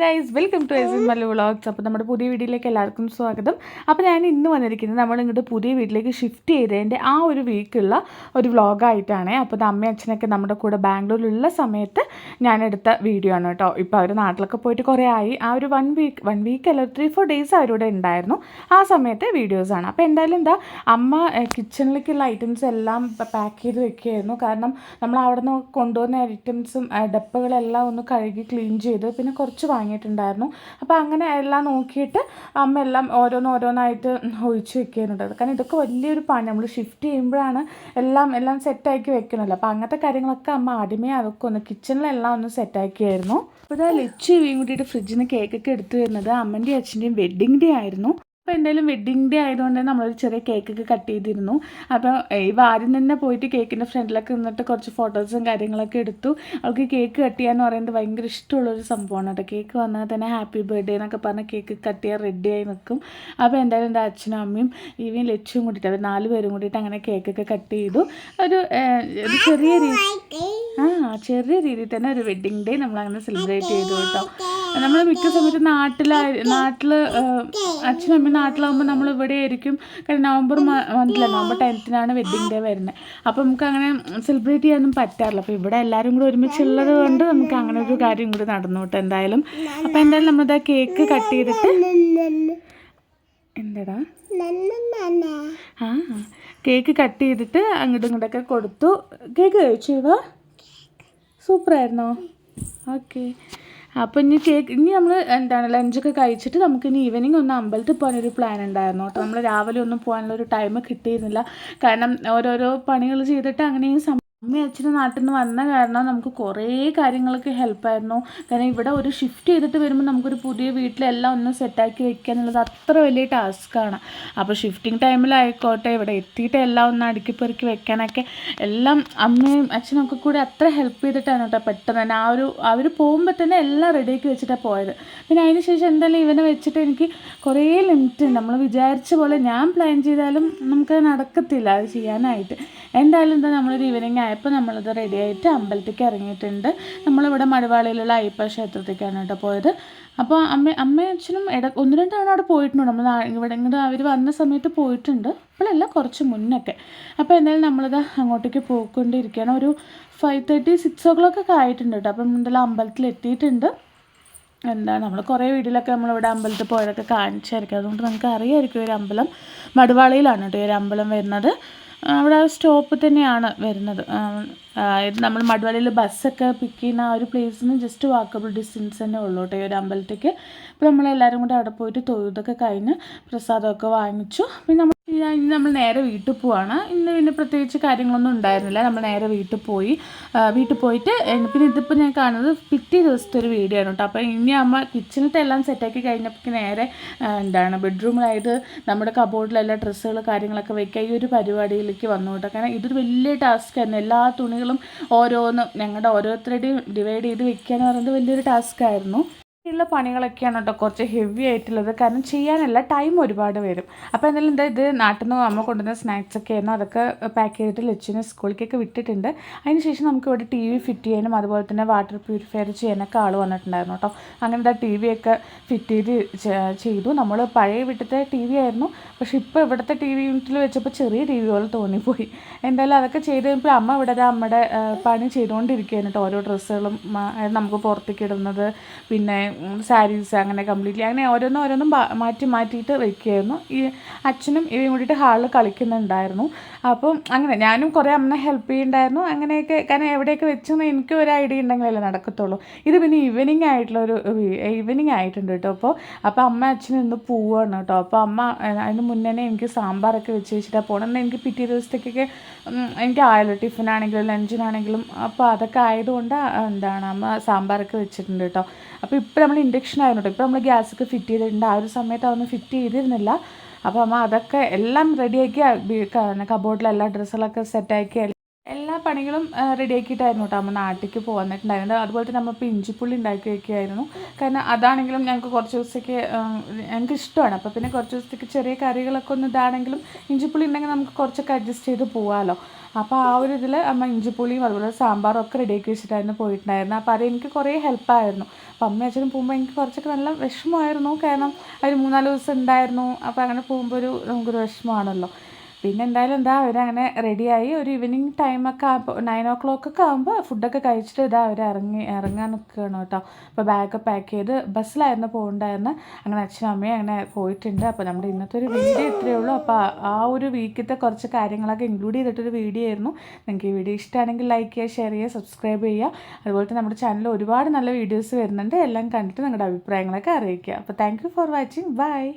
Guys welcome to S Mallu vlogs അപ്പോൾ നമ്മുടെ പുതിയ വീഡിയോയിലേക്ക് എല്ലാവർക്കും സ്വാഗതം. അപ്പോൾ ഞാൻ ഇന്ന് വന്നിരിക്കുന്നത് നമ്മൾ ഇങ്ങോട്ട് പുതിയ വീട്ടിലേക്ക് ഷിഫ്റ്റ് ചെയ്തതിന്റെ ആ ഒരു വീക്കുള്ള ഒരു വ്ളോഗായിട്ടാണ് അപ്പോൾ അമ്മയും അച്ഛനൊക്കെ നമ്മുടെ കൂടെ ബാംഗ്ലൂരിലുള്ള സമയത്ത് ഞാൻ എടുത്ത വീഡിയോ ആണ് കേട്ടോ. ഇപ്പോൾ അവർ നാട്ടിലൊക്കെ പോയിട്ട് കുറേ ആയി. ആ ഒരു വൺ വീക്ക് വൺ വീക്ക് അല്ല ത്രീ ഫോർ ഡേയ്സ് അവരുടെ ഉണ്ടായിരുന്നു. ആ സമയത്തെ വീഡിയോസാണ് അപ്പോൾ എന്തായാലും എന്താ അമ്മ കിച്ചണിലേക്കുള്ള ഐറ്റംസ് എല്ലാം പാക്ക് ചെയ്ത് വെക്കുകയായിരുന്നു കാരണം നമ്മൾ അവിടെ നിന്ന് കൊണ്ടുവന്ന ഐറ്റംസും ഡപ്പകളെല്ലാം ഒന്ന് കഴുകി ക്ലീൻ ചെയ്ത് പിന്നെ കുറച്ച് വാങ്ങിയിട്ടുണ്ടായിരുന്നു. അപ്പോൾ അങ്ങനെ എല്ലാം നോക്കിയിട്ട് അമ്മ എല്ലാം ഓരോന്നോരോന്നായിട്ട് ഒഴിച്ച് വെക്കുന്നുണ്ട്. കാരണം ഇതൊക്കെ വലിയൊരു പണി. നമ്മൾ ഷിഫ്റ്റ് ചെയ്യുമ്പോഴാണ് എല്ലാം എല്ലാം സെറ്റാക്കി വെക്കണമല്ലോ അപ്പോൾ അങ്ങനത്തെ കാര്യങ്ങളൊക്കെ അമ്മ ആദ്യമേ അതൊക്കെ ഒന്ന് കിച്ചണിലെല്ലാം ഒന്ന് സെറ്റാക്കിയായിരുന്നു അപ്പോൾ ഇതാ ലിച്ചു ഇവയും ഫ്രിഡ്ജിൽ നിന്ന് കേക്കൊക്കെ എടുത്തു വരുന്നത് അമ്മന്റെയും അച്ഛന്റെയും വെഡ്ഡിങ് ഡേ ആയിരുന്നു. അപ്പോൾ എന്തായാലും വെഡ്ഡിങ് ഡേ ആയതുകൊണ്ട് നമ്മളൊരു ചെറിയ കേക്കൊക്കെ കട്ട് ചെയ്തിരുന്നു. അപ്പോൾ ഈ ആദ്യം തന്നെ പോയിട്ട് കേക്കിന്റെ ഫ്രണ്ടിലൊക്കെ നിന്നിട്ട് കുറച്ച് ഫോട്ടോസും കാര്യങ്ങളൊക്കെ എടുത്തു. അവൾക്ക് കേക്ക് കട്ട് ചെയ്യാന്ന് പറയുന്നത് ഭയങ്കര ഇഷ്ടമുള്ളൊരു സംഭവമാണ് കേട്ടോ. കേക്ക് വന്നാൽ തന്നെ ഹാപ്പി ബർത്ത്ഡേ എന്നൊക്കെ പറഞ്ഞ് കേക്ക് കട്ട് ചെയ്യാൻ റെഡിയായി നിൽക്കും. അപ്പോൾ എന്തായാലും എന്റെ അച്ഛനും അമ്മയും ഇവയും ലക്ഷ്യം കൂട്ടിയിട്ട് അവർ നാല് പേരും കൂടിയിട്ട് അങ്ങനെ കേക്കൊക്കെ കട്ട് ചെയ്തു. ഒരു ചെറിയ രീതി ആ ചെറിയ രീതിയിൽ തന്നെ ഒരു വെഡ്ഡിങ് ഡേ നമ്മൾ അങ്ങനെ സെലിബ്രേറ്റ് ചെയ്തു കേട്ടോ. നമ്മൾ മിക്ക സമയത്ത് നാട്ടിലായി നാട്ടിൽ അച്ഛനും അമ്മയും നാട്ടിലാകുമ്പോൾ നമ്മൾ ഇവിടെ ആയിരിക്കും. കാരണം നവംബർ മന്തില്ല നവംബർ ടെൻത്തിനാണ് വെഡ്ഡിങ് ഡേ വരുന്നത് അപ്പോൾ നമുക്ക് അങ്ങനെ സെലിബ്രേറ്റ് ചെയ്യാനൊന്നും പറ്റാറില്ല. അപ്പോൾ ഇവിടെ എല്ലാവരും കൂടി ഒരുമിച്ചുള്ളത് കൊണ്ട് നമുക്ക് അങ്ങനെ ഒരു കാര്യം കൂടി നടന്നു കേട്ടോ എന്തായാലും. അപ്പോൾ എന്തായാലും നമ്മളിതാ കേക്ക് കട്ട് ചെയ്തിട്ട് എന്താടാ? ആ കേക്ക് കട്ട് ചെയ്തിട്ട് അങ്ങോട്ടും ഇങ്ങോട്ടൊക്കെ കൊടുത്തു. കേക്ക് കഴിച്ചു സൂപ്പറായിരുന്നോ? ഓക്കെ അപ്പോൾ ഇനി കേക്ക് ഇനി നമ്മൾ എന്താണ് ലഞ്ചൊക്കെ കഴിച്ചിട്ട് നമുക്ക് ഇനി ഈവനിങ് ഒന്ന് അമ്പലത്തിൽ പോകാനൊരു പ്ലാൻ ഉണ്ടായിരുന്നു കേട്ടോ. നമ്മൾ രാവിലെ ഒന്നും പോകാനുള്ള ഒരു ടൈം കിട്ടിയിരുന്നില്ല. കാരണം ഓരോരോ പണികൾ ചെയ്തിട്ട് അങ്ങനെയും അമ്മയും അച്ഛനും നാട്ടിൽ നിന്ന് വന്ന കാരണം നമുക്ക് കുറേ കാര്യങ്ങൾക്ക് ഹെൽപ്പായിരുന്നു. കാരണം ഇവിടെ ഒരു ഷിഫ്റ്റ് ചെയ്തിട്ട് വരുമ്പോൾ നമുക്കൊരു പുതിയ വീട്ടിലെല്ലാം ഒന്ന് സെറ്റാക്കി വെക്കുക എന്നുള്ളത് അത്ര വലിയ ടാസ്ക്കാണ് അപ്പോൾ ഷിഫ്റ്റിംഗ് ടൈമിലായിക്കോട്ടെ ഇവിടെ എത്തിയിട്ട് എല്ലാം ഒന്ന് അടുക്കി പെറുക്കി വെക്കാനൊക്കെ എല്ലാം അമ്മയും അച്ഛനും ഒക്കെ കൂടി അത്ര ഹെൽപ്പ് ചെയ്തിട്ടാണ് കേട്ടോ പെട്ടെന്ന് തന്നെ ആ ഒരു അവർ പോകുമ്പോൾ തന്നെ എല്ലാം റെഡിയാക്കി വെച്ചിട്ടാണ് പോയത്. പിന്നെ അതിന് ശേഷം എന്തായാലും ഇവനെ വെച്ചിട്ട് എനിക്ക് കുറേ ലിമിറ്റ് ഉണ്ട്. നമ്മൾ വിചാരിച്ച പോലെ ഞാൻ പ്ലാൻ ചെയ്താലും നമുക്കത് നടക്കത്തില്ല അത് ചെയ്യാനായിട്ട്. എന്തായാലും എന്താ നമ്മളൊരു ഈവനിങ് ആയപ്പോൾ നമ്മളത് റെഡി ആയിട്ട് അമ്പലത്തേക്ക് ഇറങ്ങിയിട്ടുണ്ട്. നമ്മളിവിടെ മടിവാളിയിലുള്ള അയ്യപ്പ ക്ഷേത്രത്തേക്കാണ് കേട്ടോ പോയത്. അപ്പോൾ അമ്മ അമ്മയും അച്ഛനും ഇട ഒന്ന് രണ്ട് തവണ അവിടെ പോയിട്ടുണ്ട്? നമ്മൾ ഇവിടെ ഇങ്ങോട്ട് അവർ വന്ന സമയത്ത് പോയിട്ടുണ്ട്. അപ്പോഴല്ല കുറച്ച് മുന്നൊക്കെ. അപ്പോൾ എന്തായാലും നമ്മളിത് അങ്ങോട്ടേക്ക് പോയിക്കൊണ്ടിരിക്കുകയാണ്. ഒരു five thirty six o'clock ഒക്കെ ആയിട്ടുണ്ട് കേട്ടോ. അപ്പം എന്തായാലും അമ്പലത്തിൽ എത്തിയിട്ടുണ്ട്. എന്താണ് നമ്മൾ കുറേ വീട്ടിലൊക്കെ നമ്മളിവിടെ അമ്പലത്തിൽ പോയതൊക്കെ കാണിച്ചായിരിക്കും. അതുകൊണ്ട് നമുക്ക് അറിയാമായിരിക്കും ഒരു അമ്പലം. മടുവാളിയിലാണ് കേട്ടോ ഈ ഒരു അമ്പലം വരുന്നത്. അവിടെ സ്റ്റോപ്പ് തന്നെയാണ് വരുന്നത്. ഇത് നമ്മൾ മടുവാളയിൽ ബസ്സൊക്കെ പിക്ക് ചെയ്യുന്ന ആ ഒരു പ്ലേസിൽ നിന്ന് ജസ്റ്റ് വാക്കബിൾ ഡിസ്റ്റൻസ് തന്നെ ഉള്ളൂ കേട്ടോ ഈ ഒരു അമ്പലത്തേക്ക് അപ്പോൾ നമ്മളെല്ലാവരും കൂടി അവിടെ പോയിട്ട് തൊഴുതൊക്കെ കഴിഞ്ഞ് പ്രസാദമൊക്കെ വാങ്ങിച്ചു. പിന്നെ നമ്മൾ ഇന്ന് നമ്മൾ നേരെ വീട്ടിൽ പോവാണ്. ഇന്ന് പിന്നെ പ്രത്യേകിച്ച് കാര്യങ്ങളൊന്നും ഉണ്ടായിരുന്നില്ല. നമ്മൾ നേരെ വീട്ടിൽ പോയി വീട്ടിൽ പോയിട്ട് പിന്നെ ഇതിപ്പോൾ ഞാൻ കാണുന്നത് പിറ്റേ ദിവസത്തെ ഒരു വീഡിയോ ആണ് കേട്ടോ. അപ്പോൾ ഇനി അമ്മ കിച്ചണിലത്തെ എല്ലാം സെറ്റാക്കി കഴിഞ്ഞപ്പോൾ നേരെ എന്താണ് ബെഡ്റൂമിലായത് നമ്മുടെ കബോർഡിലെല്ലാം ഡ്രസ്സുകൾ കാര്യങ്ങളൊക്കെ വെക്കുക ഈ ഒരു പരിപാടിയിലേക്ക് വന്നു കേട്ടോ. കാരണം ഇതൊരു വലിയ ടാസ്ക് ആയിരുന്നു. എല്ലാ തുണികളും ഓരോന്നും ഞങ്ങളുടെ ഓരോരുത്തരുടെയും ഡിവൈഡ് ചെയ്ത് വെക്കുക എന്ന് പറയുന്നത് വലിയൊരു ടാസ്ക് ആയിരുന്നു. ഉള്ള പണികളൊക്കെയാണ് കേട്ടോ കുറച്ച് ഹെവി ആയിട്ടുള്ളത്. കാരണം ചെയ്യാനല്ല ടൈം ഒരുപാട് വരും. അപ്പോൾ എന്തായാലും എന്താ ഇത് നാട്ടിൽ നിന്ന് അമ്മ കൊണ്ടുവന്ന സ്നാക്സ് ഒക്കെ ആയിരുന്നു. അതൊക്കെ പാക്ക് ചെയ്തിട്ട് ലച്ചിന് സ്കൂളിലേക്കൊക്കെ വിട്ടിട്ടുണ്ട്. അതിനുശേഷം നമുക്ക് ഇവിടെ ടി വി ഫിറ്റ് ചെയ്യാനും അതുപോലെ തന്നെ വാട്ടർ പ്യൂരിഫയർ ചെയ്യാനൊക്കെ ആൾ വന്നിട്ടുണ്ടായിരുന്നു കേട്ടോ. അങ്ങനെ എന്താ ടി വി ഒക്കെ ഫിറ്റ് ചെയ്ത് ചെയ്തു. നമ്മൾ പഴയ വീട്ടിലത്തെ ടി വി ആയിരുന്നു. പക്ഷെ ഇപ്പോൾ ഇവിടുത്തെ ടി വി യൂണിറ്റിൽ വെച്ചപ്പോൾ ചെറിയ ടി വി പോലെ തോന്നിപ്പോയി. എന്തായാലും അതൊക്കെ ചെയ്ത് കഴിയുമ്പോൾ അമ്മ ഇവിടെ അമ്മയുടെ പണി ചെയ്തുകൊണ്ടിരിക്കുകയാണ് കേട്ടോ. ഓരോ ഡ്രസ്സുകളും നമുക്ക് പുറത്തേക്ക് ഇടുന്നത്. പിന്നെ സാരീസ് അങ്ങനെ കംപ്ലീറ്റ്ലി അങ്ങനെ ഓരോന്നും ഓരോന്നും മാറ്റി മാറ്റിയിട്ട് വെക്കുകയായിരുന്നു ഈ അച്ഛനും ഇവയും കൂടിയിട്ട് ഹാളിൽ കളിക്കുന്നുണ്ടായിരുന്നു. അപ്പം അങ്ങനെ ഞാനും കുറേ അമ്മനെ ഹെൽപ്പ് ചെയ്യുന്നുണ്ടായിരുന്നു അങ്ങനെയൊക്കെ കാരണം എവിടെയൊക്കെ വെച്ചെന്ന് എനിക്ക് ഒരു ഐഡിയ ഉണ്ടെങ്കിലല്ലേ നടക്കത്തുള്ളൂ. ഇത് പിന്നെ ഈവനിങ് ആയിട്ടുള്ള ഒരു ഈവനിങ് ആയിട്ടുണ്ട് കേട്ടോ. അപ്പോൾ അപ്പോൾ അമ്മ അച്ഛനും ഇന്ന് പോവുകയാണ് കേട്ടോ. അപ്പോൾ അമ്മ അതിന് മുന്നേ എനിക്ക് സാമ്പാറൊക്കെ വെച്ച് വെച്ചിട്ടാണ് പോകണം എനിക്ക് പിറ്റേ ദിവസത്തേക്കൊക്കെ എനിക്ക് ആയല്ലോ ടിഫിനാണെങ്കിലും ലഞ്ചിനാണെങ്കിലും അപ്പോൾ അതൊക്കെ ആയതുകൊണ്ട് എന്താണ് അമ്മ സാമ്പാറൊക്കെ വെച്ചിട്ടുണ്ട് കേട്ടോ. അപ്പോൾ ഇപ്പോൾ നമ്മൾ ഇൻഡക്ഷൻ ആയിരുന്നു ഇപ്പോൾ നമ്മൾ ഗ്യാസൊക്കെ ഫിറ്റ് ചെയ്തിട്ടുണ്ട്. ആ ഒരു സമയത്ത് അതൊന്നും ഫിറ്റ് ചെയ്തിരുന്നില്ല. അപ്പോൾ അമ്മ അതൊക്കെ എല്ലാം റെഡിയാക്കി കബോർഡിലെല്ലാം ഡ്രസ്സുകളൊക്കെ സെറ്റാക്കി എല്ലാ പണികളും റെഡിയാക്കിയിട്ടായിരുന്നു കേട്ടോ അമ്മ നാട്ടിലേക്ക് പോന്നിട്ടുണ്ടായിരുന്നത് അതുപോലെ തന്നെ അമ്മ ഇപ്പോൾ ഇഞ്ചിപ്പുള്ളി ഉണ്ടാക്കി വയ്ക്കുകയായിരുന്നു കാരണം അതാണെങ്കിലും ഞങ്ങൾക്ക് കുറച്ച് ദിവസത്തേക്ക് ഞങ്ങൾക്ക് ഇഷ്ടമാണ്. അപ്പോൾ പിന്നെ കുറച്ച് ദിവസത്തേക്ക് ചെറിയ കറികളൊക്കെ ഒന്ന് ഇതാണെങ്കിലും ഇഞ്ചിപ്പുള്ളി ഉണ്ടെങ്കിൽ നമുക്ക് കുറച്ചൊക്കെ അഡ്ജസ്റ്റ് ചെയ്ത് പോകാമല്ലോ അപ്പോൾ ആ ഒരു ഇതിൽ അമ്മ ഇഞ്ചിപ്പുളിയും അതുപോലെ സാമ്പാറും ഒക്കെ റെഡിയാക്കി വെച്ചിട്ടായിരുന്നു പോയിട്ടുണ്ടായിരുന്നത്. അപ്പോൾ അത് എനിക്ക് കുറേ ഹെൽപ്പായിരുന്നു അപ്പോൾ അമ്മ അച്ഛനും പോകുമ്പോൾ എനിക്ക് കുറച്ചൊക്കെ നല്ല വിഷമമായിരുന്നു. കാരണം അതിന് മൂന്നാൽ ദിവസം ഉണ്ടായിരുന്നു. അപ്പോൾ അങ്ങനെ പോകുമ്പോൾ ഒരു നമുക്കൊരു വിഷമമാണല്ലോ. പിന്നെ എന്തായാലും എന്താ അവരങ്ങനെ റെഡിയായി ഒരു ഈവനിങ് ടൈമൊക്കെ ആകുമ്പോൾ നയൻ ഓ ക്ലോക്ക് ഒക്കെ ആകുമ്പോൾ ഫുഡൊക്കെ കഴിച്ചിട്ട് ഇതാ അവർ ഇറങ്ങി ഇറങ്ങാൻ നിൽക്കുകയാണ് കേട്ടോ. അപ്പോൾ ബാഗൊക്കെ പാക്ക് ചെയ്ത് ബസ്സിലായിരുന്നു പോകണ്ടായിരുന്നു. അങ്ങനെ അച്ഛനും അമ്മയും അങ്ങനെ പോയിട്ടുണ്ട്. അപ്പോൾ നമ്മുടെ ഇന്നത്തെ ഒരു വീഡിയോ ഇത്രയേ ഉള്ളൂ. അപ്പോൾ ആ- ഒരു വീക്കിലത്തെ കുറച്ച് കാര്യങ്ങളൊക്കെ ഇൻക്ലൂഡ് ചെയ്തിട്ടൊരു വീഡിയോ ആയിരുന്നു. നിങ്ങൾക്ക് ഈ വീഡിയോ ഇഷ്ടമാണെങ്കിൽ ലൈക്ക് ചെയ്യുക ഷെയർ ചെയ്യുക സബ്സ്ക്രൈബ് ചെയ്യുക. അതുപോലെ തന്നെ നമ്മുടെ ചാനലിൽ ഒരുപാട് നല്ല വീഡിയോസ് വരുന്നുണ്ട്. എല്ലാം കണ്ടിട്ട് നിങ്ങളുടെ അഭിപ്രായങ്ങളൊക്കെ അറിയിക്കുക. അപ്പോൾ താങ്ക് ഫോർ വാച്ചിങ് ബൈ